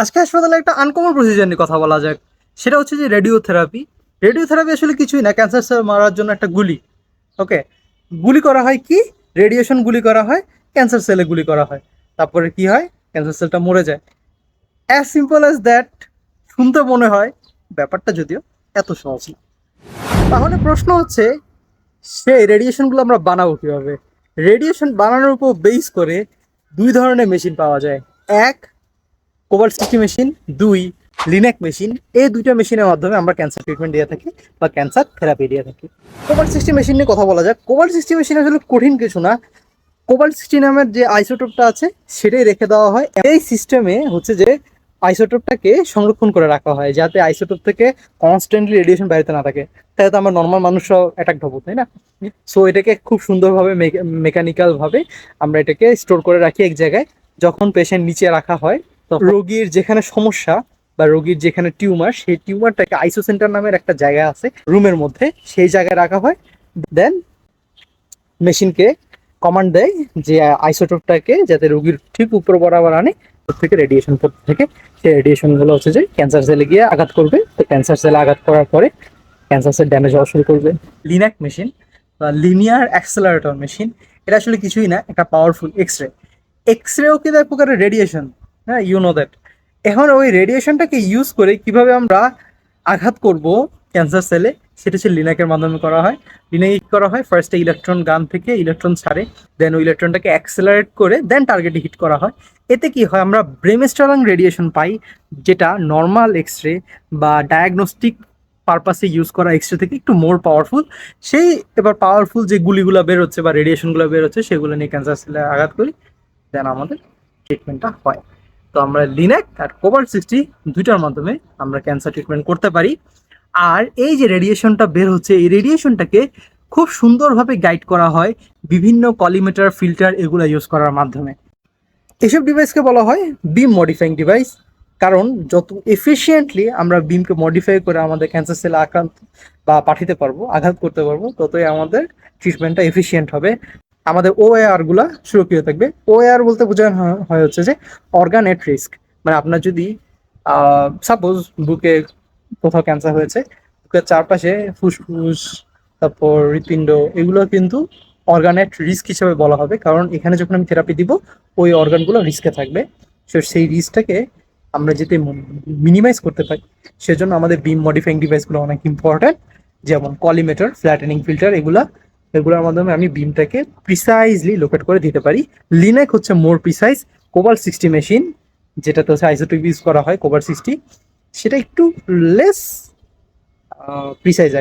আজকে হাসপাতালে একটা আনকমন প্রসিজার নিয়ে কথা বলা যাক। সেটা হচ্ছে যে রেডিওথেরাপি রেডিওথেরাপি আসলে কিছুই না ক্যান্সার সেল মারার জন্য একটা গুলি। ওকে গুলি করা হয় কি? রেডিয়েশন গুলি করা হয় ক্যান্সার সেলে গুলি করা হয়। তারপরে কি হয়? ক্যান্সার সেলটা মরে যায়। অ্যাজ সিম্পল অ্যাজ দ্যাট শুনতে মনে হয়, ব্যাপারটা যদিও এত সহজ না। তাহলে প্রশ্ন হচ্ছে সেই রেডিয়েশনগুলো আমরা বানাবো কীভাবে? রেডিয়েশন বানানোর উপর বেস করে দুই ধরনের মেশিন পাওয়া যায়। এক কোবাল সিক্সটি মেশিন, দুই লিনেক মেশিন, এই দুইটা মেশিনের মাধ্যমে আমরা ক্যান্সার ট্রিটমেন্ট দিয়ে থাকি বা ক্যান্সার থেরাপি দিয়ে থাকি। কোবাল সিক্সটি মেশিন নিয়ে কথা বলা যাক। কোবাল সিক্সটি মেশিন আসলে কঠিন কিছু না। কোবাল সিক্সটি নামের যে আইসোটোপটা আছে, সেটাই রেখে দেওয়া হয়। এই সিস্টেমে হচ্ছে যে আইসোটোপটাকে সংরক্ষণ করে রাখা হয়, যাতে আইসোটোপ থেকে কনস্ট্যান্টলি রেডিয়েশন বাইরে না থাকে। তাই তো আমরা নর্মাল মানুষরাও অ্যাটাক হব, তাই না? সো এটাকে খুব সুন্দরভাবে মেকানিক্যাল ভাবে আমরা এটাকে স্টোর করে রাখি এক জায়গায়। যখন পেশেন্ট নিচে রাখা হয় রোগীর যেখানে সমস্যা বা রোগীর যেখানে টিউমার, সেই টিউমারটাকে আইসো সেন্টার নামের একটা জায়গা আছে, রুমের মধ্যে। সেই জায়গায় রাখা হয়। দেন মেশিনকে কমান্ড দেয় যে, আইসোটোপটাকে যাতে রোগীর ঠিক উপর বরাবর আনে থেকে রেডিয়েশন পড়তে থেকে। সেই রেডিয়েশনগুলো হচ্ছে যে ক্যান্সার সেলে গিয়ে আঘাত করবে। তো ক্যান্সার সেলে আঘাত করার পরে ক্যান্সার সেল ড্যামেজ হওয়া শুরু করবে। লিনাক মেশিন বা লিনিয়ার অ্যাক্সেলারেটর মেশিন এটা আসলে কিছুই না, একটা পাওয়ারফুল এক্স রে এক্স রেও কিন্তু এক প্রকারের রেডিয়েশন হ্যাঁ ইউ নো দ্যাট এখন ওই রেডিয়েশনটাকে ইউজ করে কীভাবে আমরা আঘাত করব ক্যান্সার সেলে সেটা হচ্ছে লিনাকের মাধ্যমে করা হয়। লিনাকে করা হয়? ফার্স্টে ইলেকট্রন গান থেকে ইলেকট্রন ছাড়ে দেন ওই ইলেকট্রনটাকে অ্যাক্সেলারেট করে দেন টার্গেটে হিট করা হয়। এতে কি হয়? আমরা ব্রেমেস্টারাং রেডিয়েশন পাই, যেটা নর্মাল এক্স রে বা ডায়াগনস্টিক পারপাসে ইউজ করা এক্স রে থেকে একটু মোর পাওয়ারফুল সেই এবার পাওয়ারফুল যে গুলিগুলো বের হচ্ছে বা রেডিয়েশনগুলো বের হচ্ছে সেগুলো নিয়ে ক্যান্সার সেলে আঘাত করি দেন আমাদের ট্রিটমেন্টটা হয়। তো আমরা লিনাক আর কোভার সিক্সটি দুইটার মাধ্যমে আমরা ক্যান্সার ট্রিটমেন্ট করতে পারি। আর এই যে রেডিয়েশনটা বের হচ্ছে, এই রেডিয়েশনটাকে খুব সুন্দরভাবে গাইড করা হয় বিভিন্ন কলিমিটার ফিল্টার এগুলো ইউজ করার মাধ্যমে। এসব ডিভাইসকে বলা হয় বিম মডিফাইং ডিভাইস কারণ যত এফিসিয়েন্টলি আমরা বিমকে মডিফাই করে আমাদের ক্যান্সার সেলে আক্রান্ত বা পাঠাতে পারব, আঘাত করতে পারব, ততই আমাদের ট্রিটমেন্টটা এফিসিয়েন্ট হবে। আমাদের ওএআরগুলা সুরক্ষিত থাকবে। ওএআর বলতে বোঝানো হয়- হচ্ছে যে অর্গান এট রিস্ক মানে আপনার যদি সাপোজ বুকে কোথাও ক্যান্সার হয়েছে, বুকের চারপাশে ফুসফুস, তারপর হৃৎপিণ্ড, এগুলো কিন্তু অর্গানেট রিস্ক হিসেবে বলা হবে। কারণ এখানে যখন আমি থেরাপি দিব, ওই অর্গানগুলো রিস্কে থাকবে। সো সেই রিস্কটাকে আমরা যাতে মিনিমাইজ করতে পারি। সেজন্য আমাদের বিম মডিফাইং ডিভাইসগুলো অনেক ইম্পর্ট্যান্ট যেমন কলিমেটার ফ্ল্যাটেনিং ফিল্টার এগুলা এগুলোর মাধ্যমে আমি বিমটাকে প্রিসাইজলি লোকেট করে দিতে পারি লিনেক হচ্ছে more precise cobalt sixty machine যেটাতে হচ্ছে আইসোটিভ ইউজ করা হয় কোবাল সিক্সটি সেটা একটু লেস প্রিসাইজ আর।